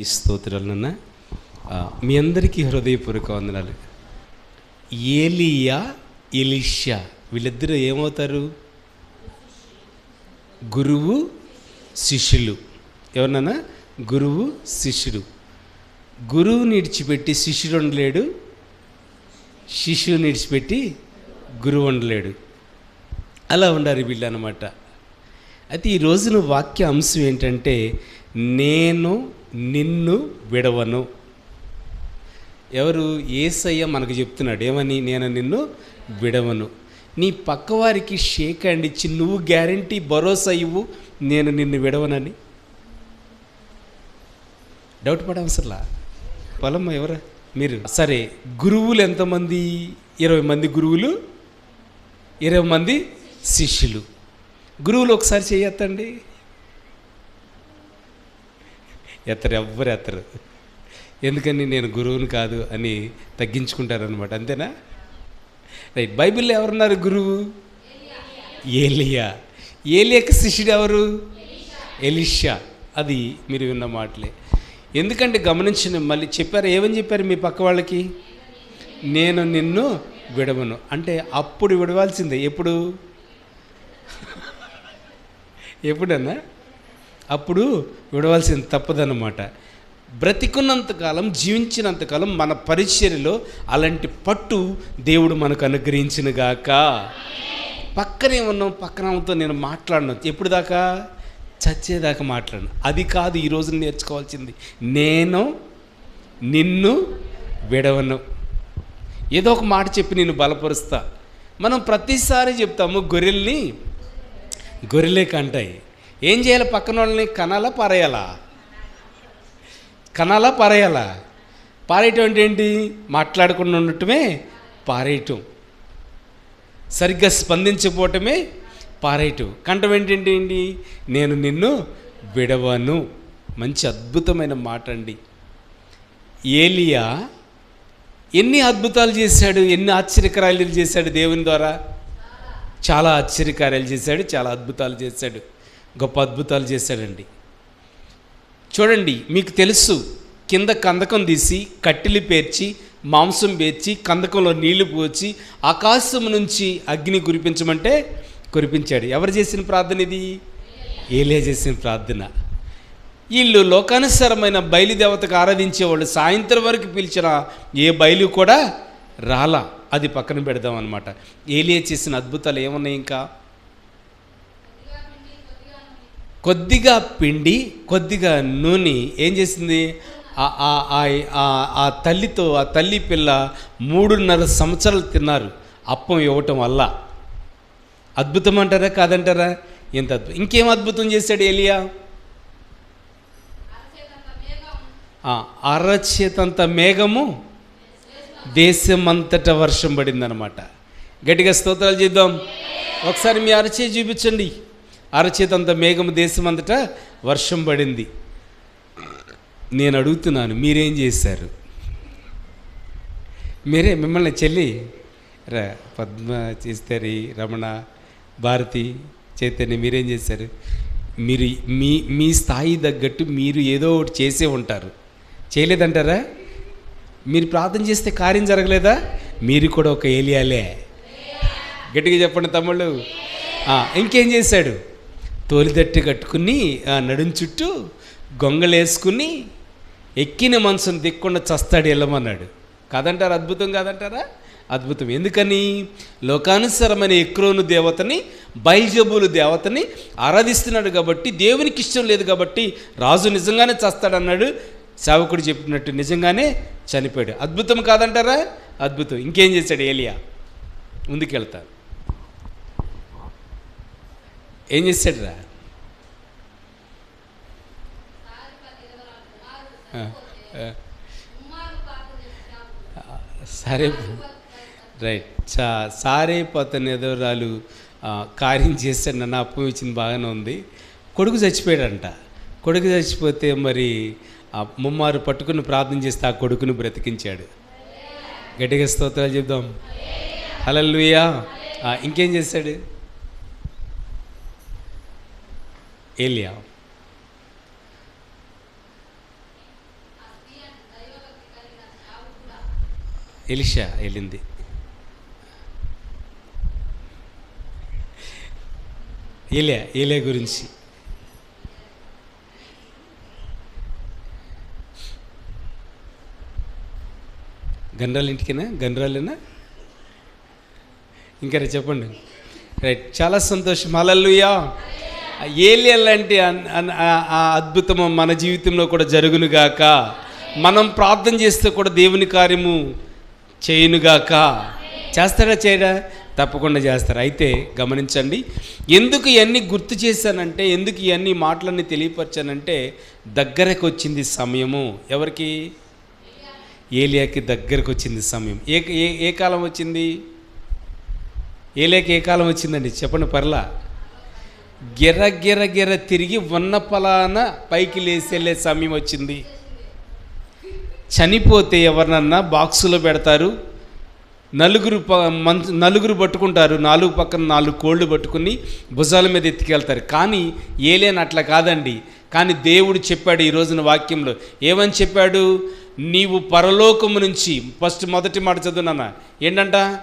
ఈ స్తోత్రాలన్న మీ అందరికీ హృదయపూర్వక వందనాలు. ఏలియా ఎలిషా వీళ్ళిద్దరూ ఏమవుతారు? గురువు శిష్యులు. ఎవరన్నా గురువు శిష్యుడు. గురువుని ఇడిచిపెట్టి శిష్యుడు ఉండలేడు. శిష్యుని ఇడిచిపెట్టి గురువు ఉండలేడు. అలా ఉండారు వీళ్ళు అనమాట అయితే ఈ రోజున వాక్య అంశం ఏంటంటే నేను నిన్ను విడవను. ఎవరు ఏసయ్య మనకు చెప్తున్నాడు ఏమని? నేను నిన్ను విడవను. నీ పక్కవారికి షేక్ హ్యాండ్ ఇచ్చి నువ్వు గ్యారంటీ భరోసా ఇవ్వు నేను నిన్ను విడవనని. డౌట్ పడవసరలా? పొలమ్మ ఎవరా? మీరు. సరే గురువులు ఎంతమంది? ఇరవై మంది గురువులు ఇరవై మంది శిష్యులు. గురువులు ఒకసారి చేయొద్దండి ఎత్తరు ఎవ్వరు ఎత్తరు. ఎందుకని నేను గురువుని కాదు అని తగ్గించుకుంటారనమాట అంతేనా? రైట్ బైబిల్లో ఎవరున్నారు గురువు? ఏలియా. ఏలియాకి శిష్యుడు ఎవరు? ఎలిషా. అది మీరు విన్న మాటలే. ఎందుకంటే గమనించిన మళ్ళీ చెప్పారు ఏమని చెప్పారు మీ పక్క వాళ్ళకి? నేను నిన్ను విడవను. అంటే అప్పుడు విడవాల్సిందే. ఎప్పుడు? ఎప్పుడన్నా? అప్పుడు విడవలసింది తప్పదన్నమాట. బ్రతికున్నంతకాలం జీవించినంతకాలం మన పరిచర్యలో అలాంటి పట్టు దేవుడు మనకు అనుగ్రహించినగాక పక్కనే ఉన్నాం పక్కనతో నేను మాట్లాడను. ఎప్పుడు దాకా? చచ్చేదాకా మాట్లాడను. అది కాదు ఈ నేర్చుకోవాల్సింది. నేను నిన్ను విడవను. ఏదో ఒక మాట చెప్పి నేను బలపరుస్తా. మనం ప్రతిసారి చెప్తాము గొర్రెల్ని గొర్రెలే కంటాయి. ఏం చేయాలి పక్కన వాళ్ళని కనాలా పారేయాలా. కనాలా పారేయాలా. పారేయటం అంటే ఏంటి? మాట్లాడకుండా ఉండటమే పారేయటం. సరిగ్గా స్పందించకపోవటమే పారేయటం. కంఠం ఏంటంటే ఏంటి? నేను నిన్ను విడవను. మంచి అద్భుతమైన మాట అండి ఏలియా ఎన్ని అద్భుతాలు చేశాడు ఎన్ని ఆశ్చర్యకార్యాలు చేశాడు దేవుని ద్వారా? చాలా ఆశ్చర్యకార్యాలు చేశాడు చాలా అద్భుతాలు చేశాడు. గొప్ప అద్భుతాలు చేశాడండి. చూడండి మీకు తెలుసు కింద కందకం తీసి కట్టెలు పేర్చి మాంసం పేర్చి కందకంలో నీళ్ళు పోచి ఆకాశం నుంచి అగ్ని కురిపించమంటే కురిపించాడు. ఎవరు చేసిన ప్రార్థన ఇది? ఏలే చేసిన ప్రార్థన. వీళ్ళు లోకానుసారమైన బయలుదేవతకు ఆరాధించేవాళ్ళు సాయంత్రం వరకు పిలిచిన ఏ బయలు కూడా రాలా. అది పక్కన పెడదాం అనమాట ఏలియా చేసిన అద్భుతాలు ఏమున్నాయి ఇంకా? కొద్దిగా పిండి కొద్దిగా నూనె. ఏం చేసింది? ఆ- తల్లితో ఆ తల్లి పిల్ల మూడున్నర సంవత్సరాలు తిన్నారు. అప్పం ఇవ్వటం వల్ల. అద్భుతం అంటారా కాదంటారా? ఎంత అద్భుతం ఇంకేం అద్భుతం చేశాడు ఏలియా? అరచేతంత మేఘము దేశమంతట వర్షం పడిందనమాట గట్టిగా స్తోత్రాలు చేద్దాం. ఒకసారి మీ అరచే చూపించండి. అరచేతంత మేఘము దేశమంతటా వర్షం పడింది. నేను అడుగుతున్నాను మీరేం చేశారు? మీరే మిమ్మల్ని చెల్లి రా పద్మ చేస్తారు రమణ భారతి చైతన్య మీరేం చేశారు? మీరు మీ మీ స్థాయి తగ్గట్టు మీరు ఏదో ఒకటి చేసే ఉంటారు. చేయలేదంటారా? మీరు ప్రార్థన చేస్తే కార్యం జరగలేదా? మీరు కూడా ఒక ఏలియాలే. గట్టిగా చెప్పండి తమ్ముళ్ళు. ఇంకేం చేశాడు? తోలిదట్టి కట్టుకుని ఆ, నడుం చుట్టూ గొంగలేసుకుని ఎక్కిన మనసును దిక్కుండా చస్తాడు వెళ్ళమన్నాడు కాదంటారా? అద్భుతం కాదంటారా? అద్భుతం. ఎందుకని? లోకానుసరమైన ఎక్రోను దేవతని బైజబులు దేవతని ఆరాధిస్తున్నాడు కాబట్టి దేవునికి ఇష్టం లేదు కాబట్టి రాజు నిజంగానే చస్తాడన్నాడు. సేవకుడు చెప్పినట్టు నిజంగానే చనిపోయాడు. అద్భుతం కాదంటారా? అద్భుతం. ఇంకేం చేశాడు ఏలియా? ముందుకెళ్తా ఏం చేశాడు రా సరే. రైట్. చా సారే పోతని ఎదవరాలు కార్యం చేశాడు నన్ను అప్పు ఇచ్చింది బాగానే ఉంది. కొడుకు చచ్చిపోయాడంట. కొడుకు చచ్చిపోతే మరి ముమ్మారు పట్టుకుని ప్రార్థన చేస్తే ఆ కొడుకుని బ్రతికించాడు. గట్టిగా స్తోత్రాలు చెప్దాం. హలల్లుయా. ఇంకేం చేశాడు ఏలియా ఎలిషా వెళ్ళింది ఏలియా ఏలియా గురించి. గండ్రాల ఇంటికినా? గండ్రాలేనా ఇంకా చెప్పండి. రైట్ చాలా సంతోషం. అలల్లుయా ఏలియలాంటి అన్- అన్- ఆ- అద్భుతము మన జీవితంలో కూడా జరుగునుగాక. మనం ప్రార్థన చేస్తే కూడా దేవుని కార్యము చేయనుగాక. చేస్తారా చేయడా? తప్పకుండా చేస్తారు అయితే గమనించండి ఎందుకు ఇవన్నీ గుర్తు చేశానంటే ఎందుకు ఇవన్నీ మాటలన్నీ తెలియపరిచానంటే దగ్గరకు వచ్చింది సమయము. ఎవరికి? ఏలియాకి దగ్గరకు వచ్చింది సమయం. ఏ ఏ ఏ కాలం వచ్చింది? ఏలియాకి ఏ కాలం వచ్చిందండి? చెప్పండి పర్లా. గిర గిర గిర తిరిగి ఉన్న పలాన పైకి లేసేళ్ళే సమయం వచ్చింది. చనిపోతే ఎవరినన్నా బాక్సులో పెడతారు. నలుగురు ప మంచు నలుగురు పట్టుకుంటారు. నాలుగు పక్కన నాలుగు కోళ్ళు పట్టుకుని భుజాల మీద ఎత్తుకెళ్తారు. కానీ ఏలేని అట్లా కాదండి. కానీ దేవుడు చెప్పాడు ఈ రోజున వాక్యంలో. ఏమని చెప్పాడు? నీవు పరలోకము నుంచి ఫస్ట్ మొదటి మాట చదువునాన్న. ఏంటంట?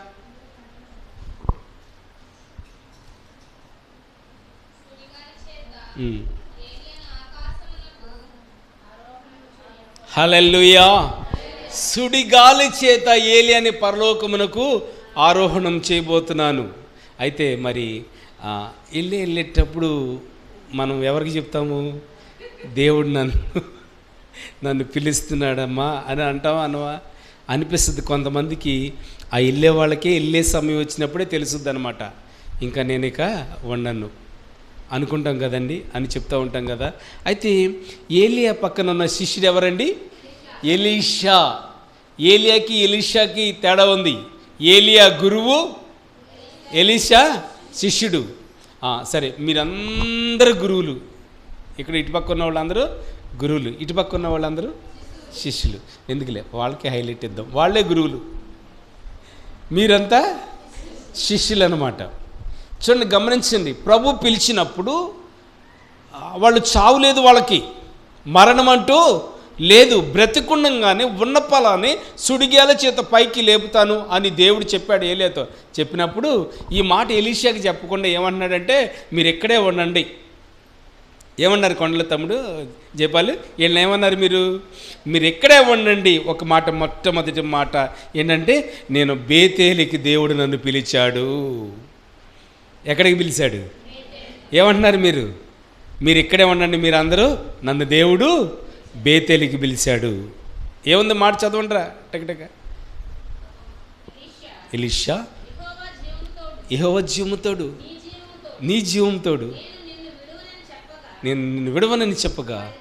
హలెల్లుయా. సుడిగాలి చేత ఏలియాని పరలోకమునకు ఆరోహణం చేయబోతున్నాను. అయితే మరి ఆ, వెళ్ళి వెళ్ళేటప్పుడు మనం ఎవరికి చెప్తాము? దేవుడు నన్ను నన్ను పిలుస్తున్నాడమ్మా అని అంటావా అనవా అనిపిస్తుంది కొంతమందికి ఆ వెళ్ళే వాళ్ళకే వెళ్ళే సమయం వచ్చినప్పుడే తెలుసుద్ది అనమాట ఇంకా నేను ఇక వండను. అనుకుంటాం కదండి అని చెప్తూ ఉంటాం కదా. అయితే ఏలియా పక్కన ఉన్న శిష్యుడు ఎవరండి? ఎలీషా. ఏలియాకి ఎలీషాకి తేడా ఉంది. ఏలియా గురువు ఎలీషా శిష్యుడు. సరే మీరందరూ గురువులు. ఇక్కడ ఇటుపక్క ఉన్న వాళ్ళందరూ గురువులు. ఇటుపక్క ఉన్న వాళ్ళందరూ శిష్యులు. ఎందుకులే? వాళ్ళకి హైలైట్ ఇద్దాం. వాళ్ళే గురువులు. మీరంతా శిష్యులు అనమాట చూడండి గమనించండి. ప్రభు పిలిచినప్పుడు వాళ్ళు చావు లేదు వాళ్ళకి. మరణం అంటూ లేదు బ్రతికుండంగానే ఉన్న పొలాన్ని సుడిగాల చేత పైకి లేపుతాను అని దేవుడు చెప్పాడు ఏలియాతో. చెప్పినప్పుడు ఈ మాట ఎలీషియాకి చెప్పకుండా ఏమంటున్నాడంటే మీరు ఎక్కడే ఉండండి. ఏమన్నారు కొండల తమ్ముడు? జపాలు వీళ్ళని ఏమన్నారు మీరు? మీరు ఎక్కడే ఉండండి. ఒక మాట మొట్టమొదటి మాట ఏంటంటే నేను బేతేలికి దేవుడు నన్ను పిలిచాడు. ఎక్కడికి పిలిచాడు? ఏమంటున్నారు మీరు? మీరు ఇక్కడే ఉండండి మీరు అందరూ నన్ను దేవుడు బేతేలికి పిలిచాడు. ఏముంది మాట చదవండిరా? టకటక ఎలిషా? ఇహోవ జీవముతోడు. నీ జీవంతోడు నేను విడవనని చెప్పగా.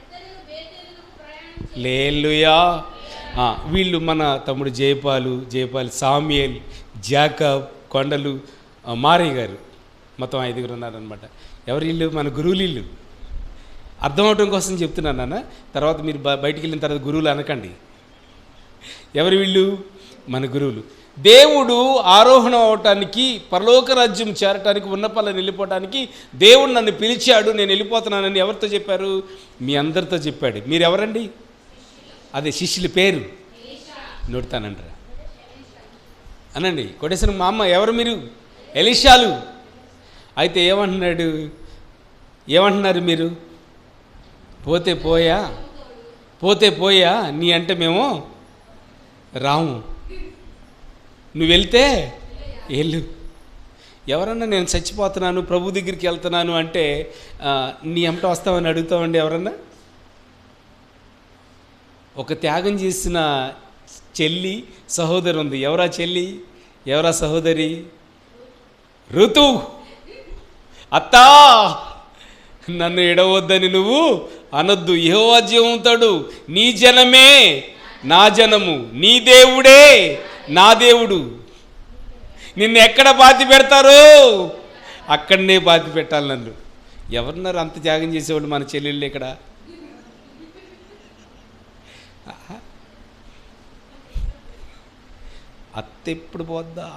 లేలుయా. వీళ్ళు మన తమ్ముడు జయపాలు జయపాల్ సామ్యేల్ జాకబ్ కొండలు మారయ్య గారు. మొత్తం ఐదుగురు ఉన్నారనమాట ఎవరి ఇల్లు? మన గురువులు ఇల్లు. అర్థం అవటం కోసం చెప్తున్నాను నాన్న. తర్వాత మీరు బ- బయటికి వెళ్ళిన తర్వాత గురువులు అనకండి. ఎవరి వీళ్ళు? మన గురువులు. దేవుడు ఆరోహణం అవటానికి పరలోక రాజ్యం చేరటానికి ఉన్నపల్లని వెళ్ళిపోవటానికి దేవుడు నన్ను పిలిచాడు నేను వెళ్ళిపోతున్నానని ఎవరితో చెప్పారు? మీ అందరితో చెప్పాడు. మీరు ఎవరండి అదే శిష్యుల పేరు. నోడతానంటారా అనండి కొట్టేసిన మా అమ్మ. ఎవరు మీరు? ఎలిషాలు. అయితే ఏమంటున్నాడు? ఏమంటున్నారు మీరు? పోతే పోయా? పోతే పోయా? నీ అంటే మేము రాము. నువ్వు వెళ్తే వెళ్ళు. ఎవరన్నా నేను చచ్చిపోతున్నాను ప్రభు దగ్గరికి వెళ్తున్నాను అంటే నీ ఎంట వస్తామని అడుగుతామండి ఎవరన్నా? ఒక త్యాగం చేసిన చెల్లి సహోదరు ఉంది ఎవరా చెల్లి? ఎవరా సహోదరి? ఋతు. అత్తా నన్ను ఎడవద్దని నువ్వు అనొద్దు. యెహోవా నీ జనమే నా జనము. నీ దేవుడే నా దేవుడు. నిన్ను ఎక్కడ బాతి పెడతారు? అక్కడనే బాతి పెట్టాలి నన్ను. ఎవరున్నారు అంత త్యాగం చేసేవాళ్ళు మన చెల్లెళ్ళు ఇక్కడ? అత్త ఎప్పుడు పోద్దా?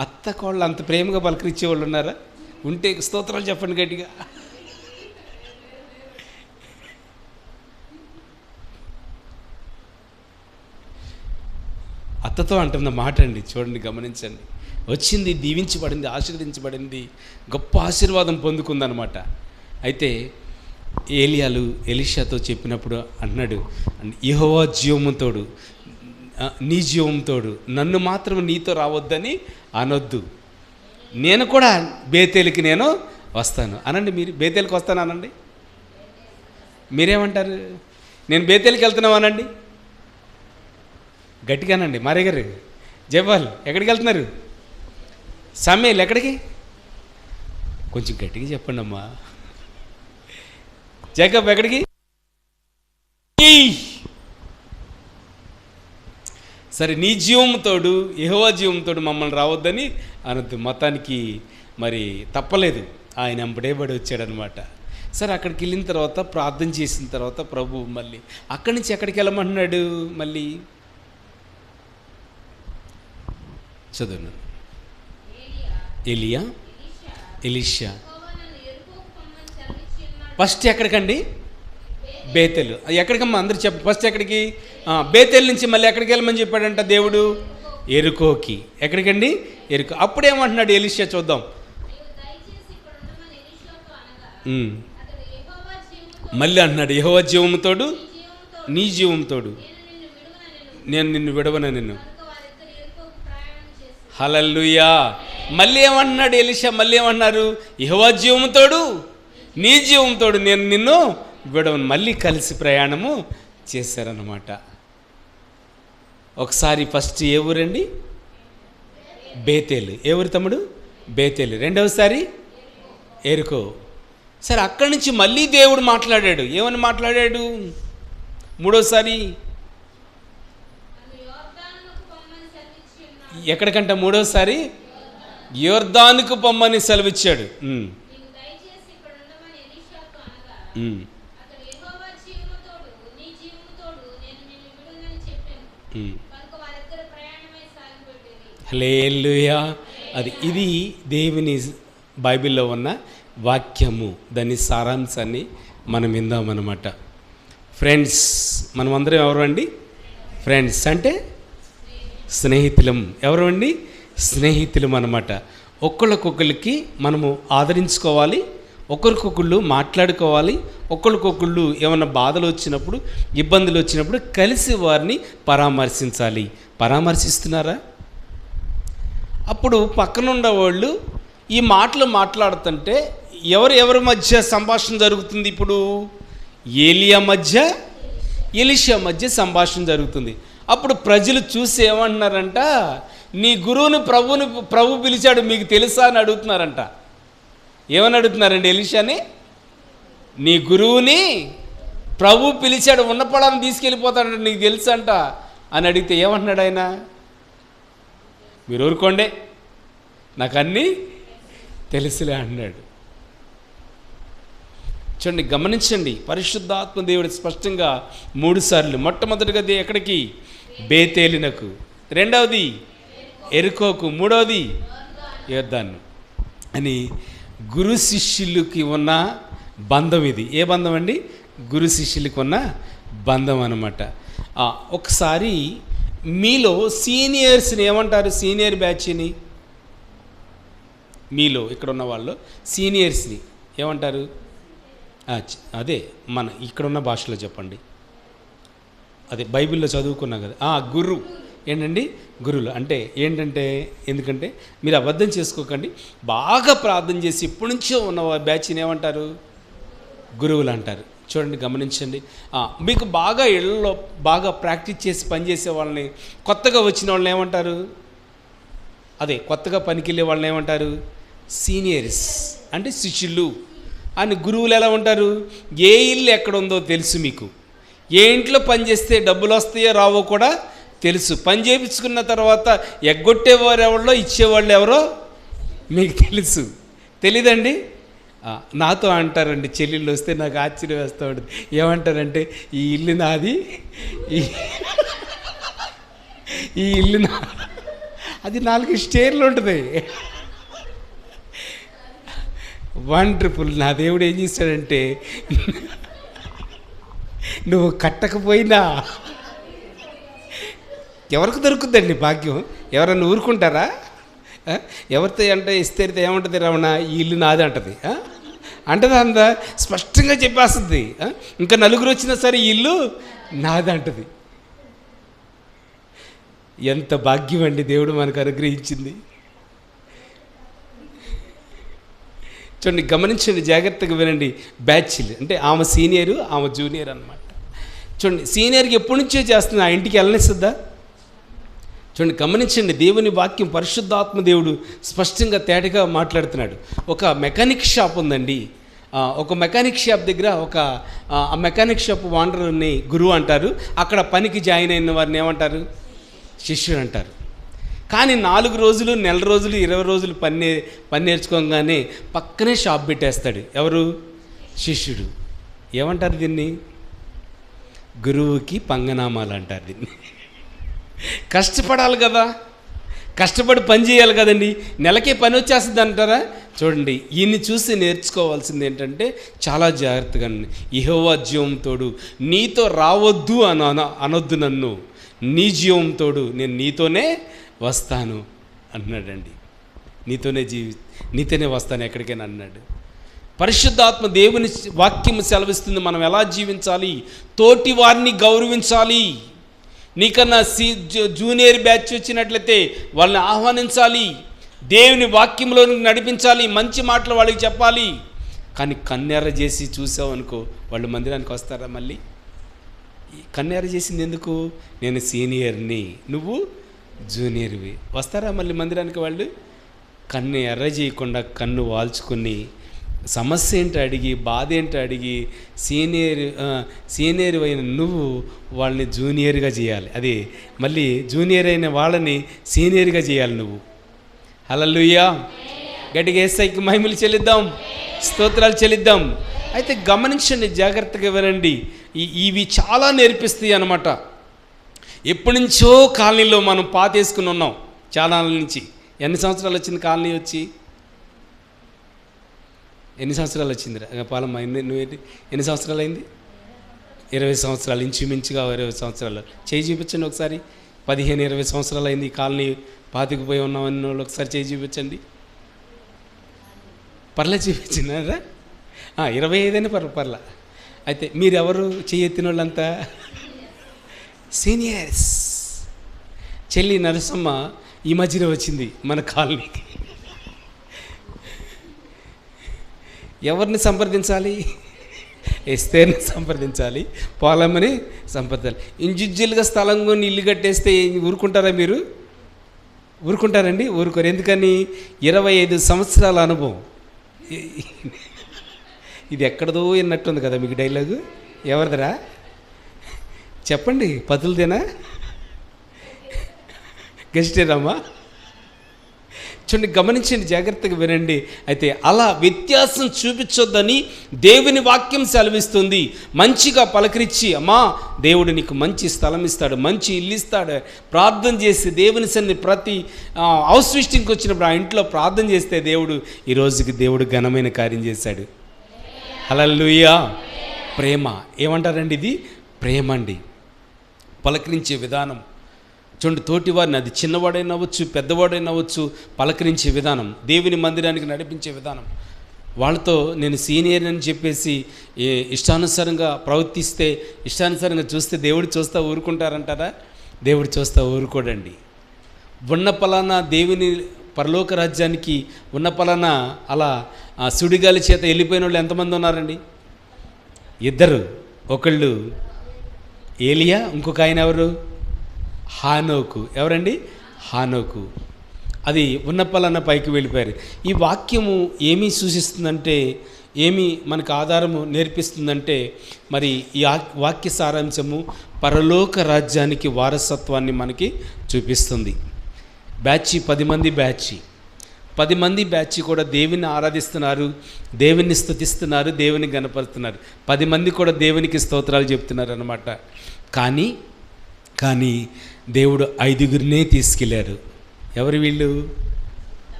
అత్త కోళ్ళు అంత ప్రేమగా పలకరించేవాళ్ళు ఉన్నారా? ఉంటే స్తోత్రాలు చెప్పండి గట్టిగా. అత్తతో అంటున్న మాట అండి చూడండి గమనించండి. వచ్చింది దీవించబడింది ఆశీర్వదించబడింది గొప్ప ఆశీర్వాదం పొందుకుందనమాట అయితే ఏలియాలు ఎలిషాతో చెప్పినప్పుడు అన్నాడు యహోవా జీవముతోడు నీ జీవంతోడు నన్ను మాత్రం నీతో రావద్దని అనొద్దు. నేను కూడా బేతేలికి నేను వస్తాను. అనండి మీరు బేతేలికి వస్తాను అనండి. మీరేమంటారు? నేను బేతేలికి వెళ్తున్నావు అనండి. గట్టిగానండి మారే గారు జవాల్ ఎక్కడికి వెళ్తున్నారు? సమయలు ఎక్కడికి? కొంచెం గట్టిగా చెప్పండి అమ్మా జగబ్ ఎక్కడికి ఈ! సరే నీ జీవంతోడు యెహోవా జీవంతోడు మమ్మల్ని రావద్దని అనొద్దు. మతానికి మరి తప్పలేదు. ఆయన ఎంపడేబడి వచ్చాడనమాట. సరే అక్కడికి వెళ్ళిన తర్వాత ప్రార్థన చేసిన తర్వాత ప్రభు మళ్ళీ అక్కడి నుంచి ఎక్కడికి వెళ్ళమంటున్నాడు మళ్ళీ? చదువు ఎలియా ఎలిషా. ఫస్ట్ ఎక్కడికండి? బేతెలు. అది ఎక్కడికమ్మా? అందరు చెప్ప ఫస్ట్ ఎక్కడికి? బేతెల్ నుంచి మళ్ళీ ఎక్కడికి వెళ్ళమని చెప్పాడంట దేవుడు? ఎరుకోకి. ఎక్కడికండి? ఎరుకో. అప్పుడేమంటున్నాడు ఎలిషియా చూద్దాం. మళ్ళీ అంటున్నాడు యహోవ జీవముతోడు నీ జీవంతోడు నేను నిన్ను విడవను నిన్ను. హలల్లుయా. మళ్ళీ ఏమంటున్నాడు ఎలిషా? మళ్ళీ ఏమన్నారు యహోవా జీవంతోడు నీ జీవంతోడు నేను నిన్ను విడవను. మళ్ళీ కలిసి ప్రయాణము చేశారన్నమాట. ఒకసారి ఫస్ట్ ఏ ఊరండి? బేతేలు. ఏ ఊరు తమ్ముడు? బేతేలు. రెండవసారి? ఎరుకో సరే అక్కడి నుంచి మళ్ళీ దేవుడు మాట్లాడాడు. ఏమని మాట్లాడాడు? మూడోసారి? ఎక్కడికంట మూడోసారి? యోర్దానుకు పొమ్మని సెలవిచ్చాడు. ఉమ్, ఉమ్, అది ఇది దేవుని బైబిల్లో ఉన్న వాక్యము. దాని సారాంశాన్ని మనం విందామన్నమాట. ఫ్రెండ్స్ మనం అందరం ఎవరు అండి ఫ్రెండ్స్ అంటే స్నేహితులం. ఎవరు అండి స్నేహితులం అన్నమాట. ఒక్కళ్ళకొకళ్ళకి మనము ఆదరించుకోవాలి. ఒకరికొకళ్ళు మాట్లాడుకోవాలి. ఒకరికొకళ్ళు ఏమైనా బాధలు వచ్చినప్పుడు ఇబ్బందులు వచ్చినప్పుడు కలిసి వారిని పరామర్శించాలి. పరామర్శిస్తున్నారా? అప్పుడు పక్కనున్న వాళ్ళు ఈ మాటలు మాట్లాడుతుంటే ఎవరు ఎవరి మధ్య సంభాషణ జరుగుతుంది ఇప్పుడు? ఏలియా మధ్య ఎలిషియా మధ్య సంభాషణ జరుగుతుంది. అప్పుడు ప్రజలు చూసి ఏమంటున్నారంట నీ గురువుని ప్రభువుని ప్రభు పిలిచాడు మీకు తెలుసా? అని అడుగుతున్నారంట. ఏమని అడుగుతున్నారండి ఎలిషాని? నీ గురువుని ప్రభు పిలిచాడు ఉన్న పొలాన్ని తీసుకెళ్ళిపోతాడంట నీకు తెలుసంట. అని అడిగితే ఏమంటున్నాడు ఆయన? మీరు ఊరుకోండి. నాకు అన్నీ తెలుసులే అన్నాడు. చూడండి గమనించండి పరిశుద్ధాత్మ దేవుడు స్పష్టంగా మూడుసార్లు మొట్టమొదటిగా దే- ఎక్కడికి? బేతేలినకు. రెండవది ఎరుకోకు. మూడవది యోద్ధాను అని గురు శిష్యులకి ఉన్న బంధం ఇది. ఏ బంధం అండి? గురు శిష్యులకి ఉన్న బంధం అనమాట ఒకసారి మీలో సీనియర్స్ని ఏమంటారు? సీనియర్ బ్యాచ్ని మీలో ఇక్కడ ఉన్న వాళ్ళు సీనియర్స్ని ఏమంటారు? అదే మన ఇక్కడున్న భాషలో చెప్పండి. అదే బైబిల్లో చదువుకున్నాం కదా. గురువు గురు. ఏంటండి? గురువులు అంటే ఏంటంటే ఎందుకంటే మీరు అబద్ధం చేసుకోకండి. బాగా ప్రార్థన చేసి ఇప్పటి నుంచో ఉన్న బ్యాచ్ని ఏమంటారు? గురువులు అంటారు. చూడండి గమనించండి. మీకు బాగా ఇళ్ళలో బాగా ప్రాక్టీస్ చేసి పనిచేసే వాళ్ళని కొత్తగా వచ్చిన వాళ్ళని ఏమంటారు? అదే కొత్తగా పనికిళ్ళే వాళ్ళని ఏమంటారు? సీనియర్స్ అంటే శిష్యులు. అని గురువులు ఎలా ఉంటారు? ఏ ఇల్లు ఎక్కడ ఉందో తెలుసు మీకు. ఏ ఇంట్లో పనిచేస్తే డబ్బులు వస్తాయో రావో కూడా తెలుసు. పని చేయించుకున్న తర్వాత ఎగ్గొట్టేవారు ఎవరో ఇచ్చేవాళ్ళు ఎవరో మీకు తెలుసు. తెలీదండి? నాతో అంటారండి చెల్లెళ్ళు వస్తే నాకు ఆశ్చర్యం వేస్తూ ఉంటుంది. ఏమంటారంటే ఈ ఇల్లు నాది ఈ ఈ ఇల్లు నా అది నాలుగు స్టేర్లు ఉంటుంది. వండర్ఫుల్ నా దేవుడు ఏం చేశాడంటే నువ్వు కట్టకపోయినా ఎవరికి దొరుకుతుందండి భాగ్యం? ఎవరన్నా ఊరుకుంటారా? ఎవరితో అంటే ఇస్తే ఏముంటుంది రమణ? ఈ ఇల్లు నాది అంటది. అంటే అందా స్పష్టంగా చెప్పేస్తుంది. ఇంకా నలుగురు వచ్చినా సరే ఇల్లు నాదంటది ఎంత భాగ్యం అండి దేవుడు మనకు అనుగ్రహించింది. చూడండి గమనించండి జాగ్రత్తగా వినండి. బ్యాచ్లు అంటే ఆమె సీనియరు ఆమె జూనియర్ అనమాట చూడండి సీనియర్కి ఎప్పటి నుంచో చేస్తుంది ఆ ఇంటికి వెళ్ళనిస్తుందా? చూడండి గమనించండి దేవుని వాక్యం పరిశుద్ధాత్మ దేవుడు స్పష్టంగా తేటగా మాట్లాడుతున్నాడు. ఒక మెకానిక్ షాప్ ఉందండి. ఒక మెకానిక్ షాప్ దగ్గర ఒక ఆ, మెకానిక్ షాప్ వాండర్ని గురువు అంటారు. అక్కడ పనికి జాయిన్ అయిన వారిని ఏమంటారు? శిష్యుడు అంటారు. కానీ నాలుగు రోజులు నెల రోజులు ఇరవై రోజులు పని పని నేర్చుకోగానే పక్కనే షాప్ పెట్టేస్తాడు. ఎవరు? శిష్యుడు. ఏమంటారు దీన్ని? గురువుకి పంగనామాలు అంటారు దీన్ని. కష్టపడాలి కదా. కష్టపడి పని చేయాలి కదండి. నెలకే పని వచ్చేస్తుంది అంటారా? చూడండి ఈయన్ని చూసి నేర్చుకోవాల్సింది ఏంటంటే చాలా జాగ్రత్తగా ఇహోవా జీవంతోడు నీతో రావద్దు అని అన అనొద్దు నన్ను. నీ జీవంతోడు నేను నీతోనే వస్తాను అన్నాడండి. నీతోనే జీవి నీతోనే వస్తాను ఎక్కడికైనా అన్నాడు. పరిశుద్ధాత్మ దేవుని వాక్యం సెలవిస్తుంది మనం ఎలా జీవించాలి? తోటి వారిని గౌరవించాలి. నీకన్నా సీ జూనియర్ బ్యాచ్ వచ్చినట్లయితే వాళ్ళని ఆహ్వానించాలి. దేవుని వాక్యంలో నడిపించాలి. మంచి మాటలు వాళ్ళకి చెప్పాలి. కానీ కన్నెర చేసి చూసావనుకో వాళ్ళు మందిరానికి వస్తారా మళ్ళీ? ఈ కన్నెర చేసింది ఎందుకు? నేను సీనియర్ని నువ్వు జూనియర్వి. వస్తారా మళ్ళీ మందిరానికి వాళ్ళు? కన్ను ఎర్ర చేయకుండా కన్ను వాల్చుకొని సమస్య ఏంటి అడిగి బాధ ఏంటి అడిగి సీనియర్ సీనియర్ అయిన నువ్వు వాళ్ళని జూనియర్గా చేయాలి. అది మళ్ళీ జూనియర్ అయిన వాళ్ళని సీనియర్గా చేయాలి నువ్వు. హలల్లుయ్యా గట్టిగా ఏసైకి మహిమలు చెల్లిద్దాం. స్తోత్రాలు చెల్లిద్దాం. అయితే గమనించండి జాగ్రత్తగా వినండి. ఇవి చాలా నేర్పిస్తాయి అన్నమాట. ఎప్పటి నుంచో కాలనీలో మనం పాతేసుకుని ఉన్నాం. చాలా నుంచి. ఎన్ని సంవత్సరాలు వచ్చింది కాలనీ వచ్చి? ఎన్ని సంవత్సరాలు వచ్చిందిరా? పాలమ్మ ఎన్ని నువ్వేంటి? ఎన్ని సంవత్సరాలు అయింది? ఇరవై సంవత్సరాలు ఇంచుమించుగా ఇరవై సంవత్సరాలు. చేయి చూపించండి ఒకసారి. పదిహేను ఇరవై సంవత్సరాలు అయింది ఈ కాలనీ పాతికిపోయి ఉన్నామని వాళ్ళు ఒకసారి చేయి చూపించండి. పర్లే చూపించినారా ఇరవై ఐదైనా పర్ల పర్ల. అయితే మీరెవరు చేయి ఎత్తిన వాళ్ళంతా? సీనియర్స్. చెల్లి నరసమ్మ ఈ మధ్యన వచ్చింది మన కాలనీకి. ఎవరిని సంప్రదించాలి? ఎస్తేర్ని సంప్రదించాలి పోలమ్మని సంప్రదించాలి. ఇంజుజ్జులుగా స్థలం కొని ఇల్లు కట్టేస్తే ఊరుకుంటారా మీరు? ఊరుకుంటారండి ఊరుకోరు. ఎందుకని? ఇరవై ఐదు సంవత్సరాల అనుభవం. ఇది ఎక్కడదో విన్నట్టుంది కదా మీకు డైలాగు? ఎవరిదిరా? చెప్పండి పదులదేనా గెస్టేరామా చూడండి గమనించండి జాగ్రత్తగా వినండి. అయితే అలా వ్యత్యాసం చూపించొద్దని దేవుని వాక్యం సెలవిస్తుంది. మంచిగా పలకరించి అమ్మా దేవుడు నీకు మంచి స్థలం ఇస్తాడు మంచి ఇల్లు ఇస్తాడు. ప్రార్థన చేసి దేవుని సన్ని ప్రతి హౌస్ వచ్చినప్పుడు ఆ ఇంట్లో ప్రార్థన చేస్తే దేవుడు ఈ రోజుకి దేవుడు ఘనమైన కార్యం చేశాడు. హలల్లుయా. ప్రేమ. ఏమంటారండి ఇది? ప్రేమ అండి. పలకరించే విధానం. చూడండి తోటివారిని అది చిన్నవాడైనా అవ్వచ్చు పెద్దవాడైనా పలకరించే విధానం దేవుని మందిరానికి నడిపించే విధానం. వాళ్ళతో నేను సీనియర్ అని చెప్పేసి ఇష్టానుసారంగా ప్రవర్తిస్తే ఇష్టానుసారంగా చూస్తే దేవుడు చూస్తా ఊరుకుంటారంటారా? దేవుడు చూస్తా ఊరుకోడండి. ఉన్న పలానా దేవుని పరలోక రాజ్యానికి ఉన్న పలానా అలా ఆ సుడిగాలి చేత వెళ్ళిపోయిన వాళ్ళు ఎంతమంది ఉన్నారండి? ఇద్దరు. ఒకళ్ళు ఏలియా ఇంకొక ఆయన ఎవరు? హానోకు. ఎవరండి? హానోకు. అది ఉన్న పైకి వెళ్ళిపోయారు. ఈ వాక్యము ఏమి సూచిస్తుందంటే ఏమి మనకు ఆధారము నేర్పిస్తుందంటే మరి ఈ వాక్య సారాంశము పరలోక రాజ్యానికి వారసత్వాన్ని మనకి చూపిస్తుంది. బ్యాచి పది మంది బ్యాచి. పది మంది బ్యాచ్ కూడా దేవుని ఆరాధిస్తున్నారు దేవుని స్తుతిస్తున్నారు దేవుని గణపరుస్తున్నారు. పది మంది కూడా దేవునికి స్తోత్రాలు చెప్తున్నారు అనమాట కానీ కానీ దేవుడు ఐదుగురినే తీసుకెళ్ళారు ఎవరు వీళ్ళు?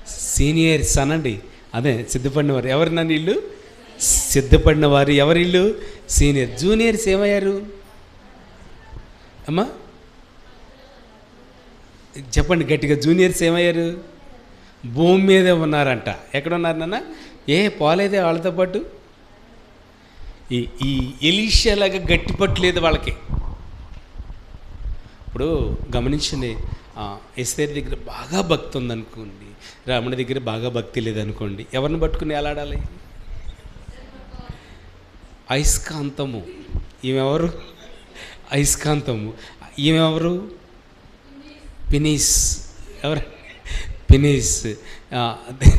సీనియర్స్ అనండి అదే సిద్ధపడిన వారు. ఎవరు నన్ను వీళ్ళు? సిద్ధపడిన వారు. ఎవరు వీళ్ళు? సీనియర్. జూనియర్స్ ఏమయ్యారు? అమ్మా? చెప్పండి గట్టిగా. జూనియర్స్ ఏమయ్యారు? భూమి మీదే ఉన్నారంట. ఎక్కడ ఉన్నారు నాన్న? ఏ పోలేదే వాళ్ళతో పాటు? ఈ ఈ ఎలీషియాలాగా లాగా పట్టు లేదు వాళ్ళకి. ఇప్పుడు గమనించండి ఎస్ఐ దగ్గర బాగా భక్తి ఉందనుకోండి రాముడి దగ్గర బాగా భక్తి లేదనుకోండి ఎవరిని పట్టుకుని ఎలాడాలి అయస్కాంతము ఈమెవరు? అయస్కాంతము ఈమెవరు? పినీస్. ఎవరు? పినీస్.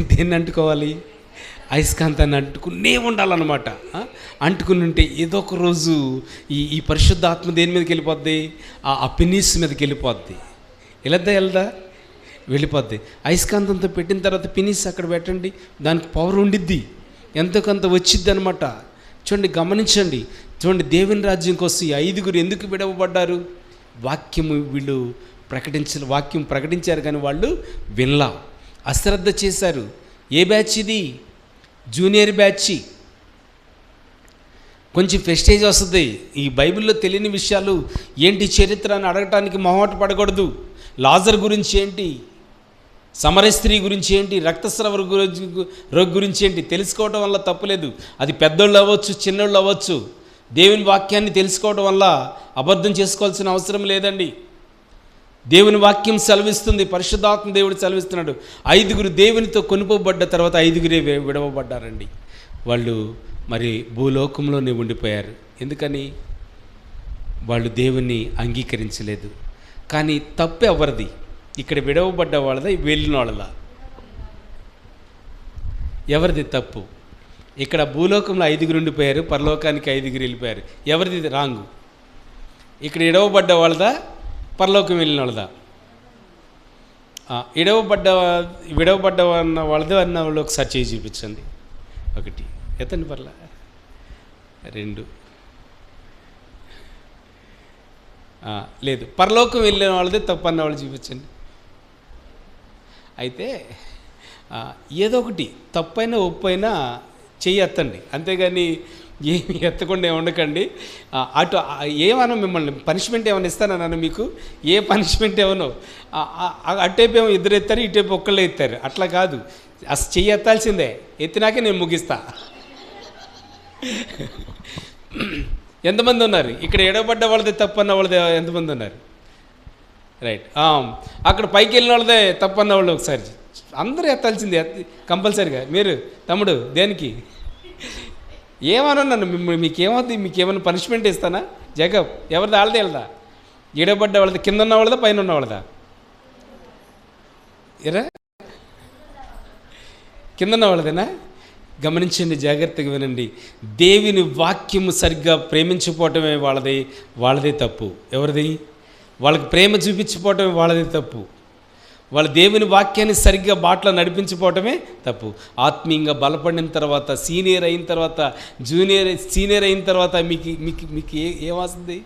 దేన్ని అంటుకోవాలి? అయస్కాంతాన్ని అంటుకునే ఉండాలన్నమాట. అంటుకుని ఉంటే ఏదో ఒక రోజు ఈ ఈ పరిశుద్ధాత్మ దేని మీదకి వెళ్ళిపోద్ది? ఆ అపినీస్ మీదకి వెళ్ళిపోద్ది. వెళ్దా వెళ్దా వెళ్ళిపోద్ది. అయస్కాంతంతో పెట్టిన తర్వాత పినీస్ అక్కడ పెట్టండి దానికి పవర్ ఉండిద్ది. ఎంతో కొంత వచ్చిద్ది అనమాట చూడండి గమనించండి. చూడండి దేవుని రాజ్యం కోసం ఈ ఐదుగురు ఎందుకు విడవబడ్డారు? వాక్యము వీళ్ళు ప్రకటించిన వాక్యం ప్రకటించారు కానీ వాళ్ళు వినలా. అశ్రద్ధ చేశారు. ఏ బ్యాచ్ ఇది? Junior batch. కొంచెం ప్రెస్టేజ్ వస్తుంది. ఈ బైబిల్లో తెలియని విషయాలు ఏంటి చరిత్ర అని అడగటానికి మొహమాట పడకూడదు. లాజర్ గురించి ఏంటి? సమర స్త్రీ గురించి ఏంటి? రక్తస్రవ గురించి రోగి గురించి ఏంటి? తెలుసుకోవడం వల్ల తప్పులేదు అది పెద్దోళ్ళు అవ్వచ్చు చిన్నోళ్ళు అవ్వచ్చు. దేవుని వాక్యాన్ని తెలుసుకోవడం వల్ల అబద్ధం చేసుకోవాల్సిన అవసరం లేదండి. దేవుని వాక్యం సెలవిస్తుంది పరిశుద్ధాత్మ దేవుడు సెలవిస్తున్నాడు. ఐదుగురు దేవునితో కొనుపబడ్డ తర్వాత ఐదుగురే విడవబడ్డారండి. వాళ్ళు మరి భూలోకంలోనే ఉండిపోయారు. ఎందుకని? వాళ్ళు దేవుణ్ణి అంగీకరించలేదు. కానీ తప్పు ఎవరిది? ఇక్కడ విడవబడ్డ వాళ్ళదా వెళ్ళిన వాళ్ళదా? ఎవరిది తప్పు? ఇక్కడ భూలోకంలో ఐదుగురు ఉండిపోయారు పరలోకానికి ఐదుగురు వెళ్ళిపోయారు. ఎవరిది రాంగు? ఇక్కడ విడవబడ్డ వాళ్ళదా? పరలోకం వెళ్ళిన వాళ్ళదా ఇడవబడ్డ విడవబడ్డ అన్న వాళ్ళదే అన్న వాళ్ళు ఒకసారి చేసి చూపించండి. ఒకటి. ఎత్తండి పర్లా. రెండు. లేదు. పరలోకం వెళ్ళిన వాళ్ళదే తప్పు అన్న వాళ్ళు చూపించండి. అయితే ఏదో ఒకటి తప్పైనా ఒప్పైనా చెయ్యి ఎత్తండి. అంతేగాని ఏమి ఎత్తకుండా ఉండకండి. అటు ఏమన్నా మిమ్మల్ని పనిష్మెంట్ ఏమైనా ఇస్తానన్నాను మీకు? ఏ పనిష్మెంట్ ఏమనో అటువైపు ఏమో ఇద్దరు ఎత్తారు ఇటువైపు ఒక్కళ్ళే ఎత్తారు. అట్లా కాదు. అసలు చెయ్యి ఎత్తాల్సిందే ఎత్తినాకే నేను ముగిస్తా. ఎంతమంది ఉన్నారు? ఇక్కడ ఎడబడ్డ వాళ్ళదే తప్పు అన్న వాళ్ళదే ఎంతమంది ఉన్నారు? రైట్. అక్కడ పైకి వెళ్ళిన వాళ్ళదే తప్పు అన్న వాళ్ళు ఒకసారి. అందరూ ఎత్తాల్సిందే. కంపల్సరిగా. మీరు తమ్ముడు దేనికి? ఏమన్నా మిమ్మల్ని మీకేమవుతుంది మీకు ఏమైనా పనిష్మెంట్ ఇస్తానా? జగబ్ ఎవరిది? వాళ్ళది వెళ్దా ఎడబడ్డ వాళ్ళది. కింద ఉన్న వాళ్ళదా? పైన ఉన్న వాళ్ళదా? ఎరా? కింద ఉన్న వాళ్ళదేనా? గమనించండి జాగ్రత్తగా వినండి. దేవుని వాక్యము సరిగ్గా ప్రేమించకపోవటమే వాళ్ళది వాళ్ళదే తప్పు. ఎవరిది? వాళ్ళకి ప్రేమ చూపించిపోవటమే వాళ్ళదే తప్పు. వాళ్ళ దేవుని వాక్యాన్ని సరిగ్గా బాటలో నడిపించిపోవటమే తప్పు. ఆత్మీయంగా బలపడిన తర్వాత సీనియర్ అయిన తర్వాత జూనియర్ సీనియర్ అయిన తర్వాత మీకు మీకు మీకు ఏ ఏమొస్తుంది?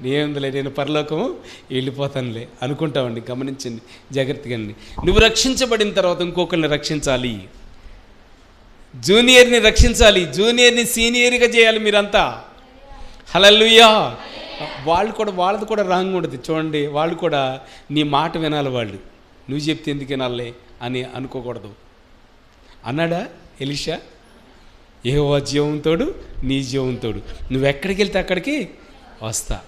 నేముందిలే నేను పరలోకము వెళ్ళిపోతానులే అనుకుంటామండి గమనించండి జాగ్రత్తగా అండి. నువ్వు రక్షించబడిన తర్వాత ఇంకొకరిని రక్షించాలి. జూనియర్ని రక్షించాలి జూనియర్ని సీనియర్గా చేయాలి మీరంతా. హలల్లుయా. వాళ్ళు కూడా వాళ్ళది కూడా రాంగ్ ఉంటుంది చూడండి వాళ్ళు కూడా నీ మాట వినాలి వాళ్ళు. నువ్వు చెప్తే ఎందుకు వినాలే? అని అనుకోకూడదు. అన్నాడా ఎలిషా? ఏవో జీవంతోడు నీ జీవంతోడు నువ్వు ఎక్కడికి వెళ్తే అక్కడికి వస్తా.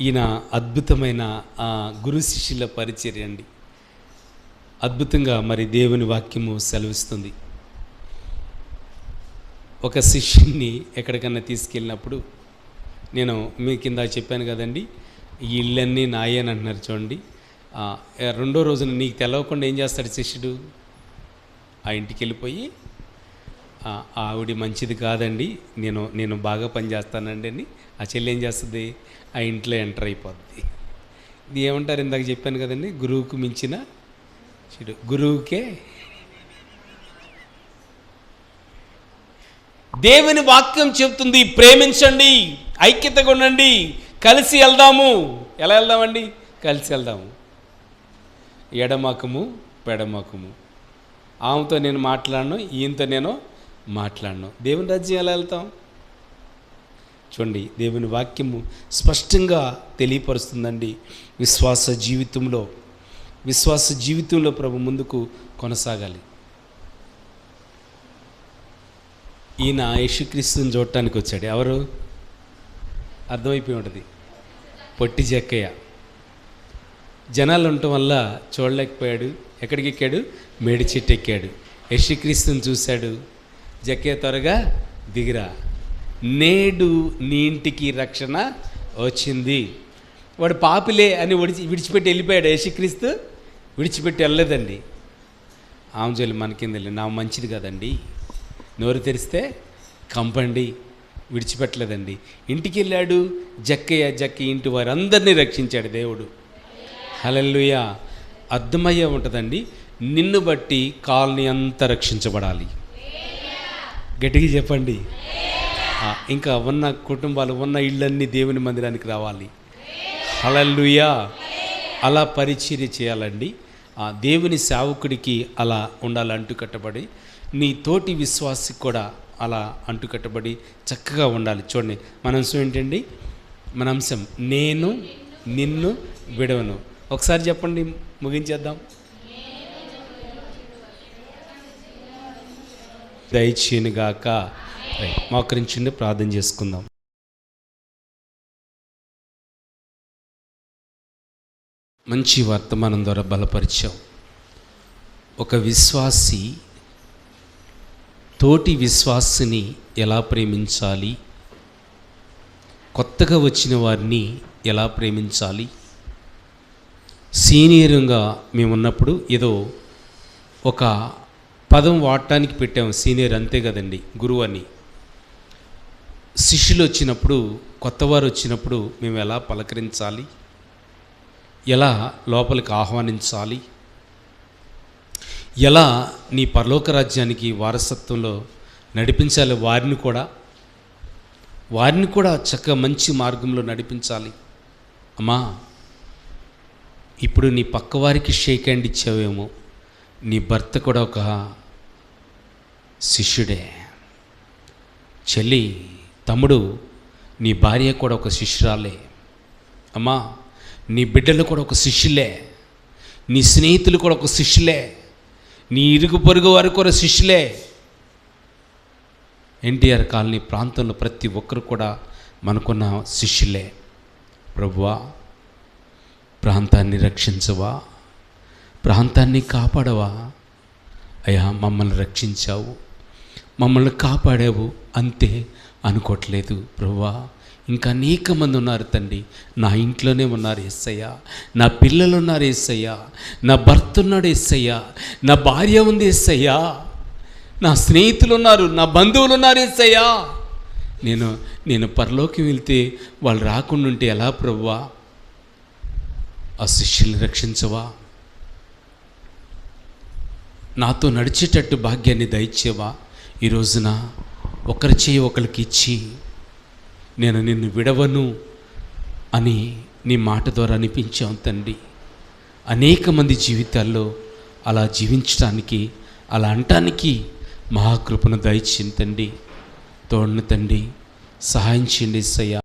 ఈయన అద్భుతమైన గురు శిష్యుల పరిచర్య అండి. అద్భుతంగా మరి దేవుని వాక్యము సెలవిస్తుంది. ఒక శిష్యుని ఎక్కడికన్నా తీసుకెళ్ళినప్పుడు నేను మీ కింద చెప్పాను కదండి ఈ ఇళ్ళన్నీ నాయని అంటున్నారు చూడండి. రెండో రోజున నీకు తెలవకుండా ఏం చేస్తాడు శిష్యుడు? ఆ ఇంటికి వెళ్ళిపోయి "ఆ, ఆవిడ మంచిది కాదండి నేను నేను బాగా పనిచేస్తానండి అని ఆ చెల్లి ఏం చేస్తుంది? ఆ ఇంట్లో ఎంటర్ అయిపోద్ది. ఇది ఏమంటారు ఇందాక చెప్పాను కదండి గురువుకు మించిన చెడు గురువుకే దేవుని వాక్యం చెబుతుంది ప్రేమించండి ఐక్యతగా ఉండండి కలిసి వెళ్దాము. ఎలా వెళ్దామండి? కలిసి వెళ్దాము. ఎడమకము పెడమకము. ఆమెతో నేను మాట్లాడను ఈయనతో నేను మాట్లాడను. దేవుని రాజ్యం ఎలా వెళ్తాం? చూడండి దేవుని వాక్యము స్పష్టంగా తెలియపరుస్తుందండి. విశ్వాస జీవితంలో విశ్వాస జీవితంలో ప్రభు ముందుకు కొనసాగాలి. ఈయన యేసుక్రీస్తుని చూడటానికి వచ్చాడు. ఎవరు? అర్థమైపోయి ఉంటుంది. పొట్టి జక్కయ్య. జనాలు ఉండటం వల్ల చూడలేకపోయాడు. ఎక్కడికి ఎక్కాడు? మేడి చెట్టు ఎక్కాడు. యశుక్రీస్తుని చూశాడు. జక్కయ్య త్వరగా దిగిరా. నేడు నీ ఇంటికి రక్షణ వచ్చింది. వాడు పాపిలే అని విడిచి విడిచిపెట్టి వెళ్ళిపోయాడు యేసుక్రీస్తు. విడిచిపెట్టి వెళ్ళలేదండి. ఆమెజోలి మనకిందలే నా మంచిది కదండి. నోరు తెరిస్తే కంపండి విడిచిపెట్టలేదండి. ఇంటికి వెళ్ళాడు జక్కయ్య జక్కి ఇంటి వారందరినీ రక్షించాడు దేవుడు. హలల్లుయ. అర్థమయ్యే ఉంటుందండి నిన్ను బట్టి కాలనీ అంతా రక్షించబడాలి. గట్టిగా చెప్పండి. ఇంకా ఉన్న కుటుంబాలు ఉన్న ఇళ్ళన్నీ దేవుని మందిరానికి రావాలి. హలల్లుయా. అలా పరిచర్య చేయాలండి. ఆ దేవుని సేవకుడికి అలా ఉండాలి అంటుకట్టబడి. నీ తోటి విశ్వాసి కూడా అలా అంటుకట్టబడి చక్కగా ఉండాలి. చూడండి మన అంశం ఏంటండి? మన అంశం నేను నిన్ను విడవను. ఒకసారి చెప్పండి ముగించేద్దాం. దయచేనుగాక మోకరించండి ప్రార్థన చేసుకుందాం. మంచి వర్తమానం ద్వారా బలపరిచాం. ఒక విశ్వాసి తోటి విశ్వాసిని ఎలా ప్రేమించాలి? కొత్తగా వచ్చిన వారిని ఎలా ప్రేమించాలి? సీనియర్గా మేము ఉన్నప్పుడు ఏదో ఒక పదం వాడటానికి పెట్టాము సీనియర్ అంతే కదండి గురువు అని శిష్యులు వచ్చినప్పుడు కొత్తవారు వచ్చినప్పుడు మేము ఎలా పలకరించాలి? ఎలా లోపలికి ఆహ్వానించాలి? ఎలా నీ పరలోక రాజ్యానికి వారసత్వంలో నడిపించాలి వారిని కూడా? వారిని కూడా చక్కగా మంచి మార్గంలో నడిపించాలి. అమ్మా ఇప్పుడు నీ పక్కవారికి షేక్ హ్యాండ్ ఇచ్చావేమో. నీ భర్త కూడా ఒక శిష్యుడే. చెల్లి తమ్ముడు నీ భార్య కూడా ఒక శిష్యురాలే. అమ్మా నీ బిడ్డలు కూడా ఒక శిష్యులే. నీ స్నేహితులు కూడా ఒక శిష్యులే. నీ ఇరుగు పొరుగు వారు కూడా శిష్యులే. ఎన్టీఆర్ కాలనీ ప్రాంతంలో ప్రతి ఒక్కరు కూడా మనకున్న శిష్యులే. ప్రభువా ప్రాంతాన్ని రక్షించవా? ప్రాంతాన్ని కాపాడవా? అయ్యా మమ్మల్ని రక్షించావు. మమ్మల్ని కాపాడావు. అంతే అనుకోవట్లేదు. ప్రభువా ఇంకా అనేక మంది ఉన్నారు తండ్రి. నా ఇంట్లోనే ఉన్నారు ఎస్సయ్య నా పిల్లలు ఉన్నారు ఎస్సయ్య నా భర్త ఉన్నాడు ఎస్సయ్య నా భార్య ఉంది ఎస్సయ్య నా స్నేహితులు ఉన్నారు నా బంధువులు ఉన్నారు ఎస్సయ్య నేను నేను పరలోకి వెళ్తే వాళ్ళు రాకుండా ఉంటే ఎలా ప్రవ్వా ఆ శిష్యుల్ని రక్షించవా? నాతో నడిచేటట్టు భాగ్యాన్ని దయచేవా? ఈ రోజున ఒకరి చేయి ఒకరికి ఇచ్చి నేను నిన్ను విడవను అని నీ మాట ద్వారా అనిపించాం తండ్రి. అనేక మంది జీవితాల్లో అలా జీవించడానికి అలా అంటానికి మహాకృపను దయచింది తండ్రి. తోడును తండ్రి. సహాయం చేయండి సయ్యా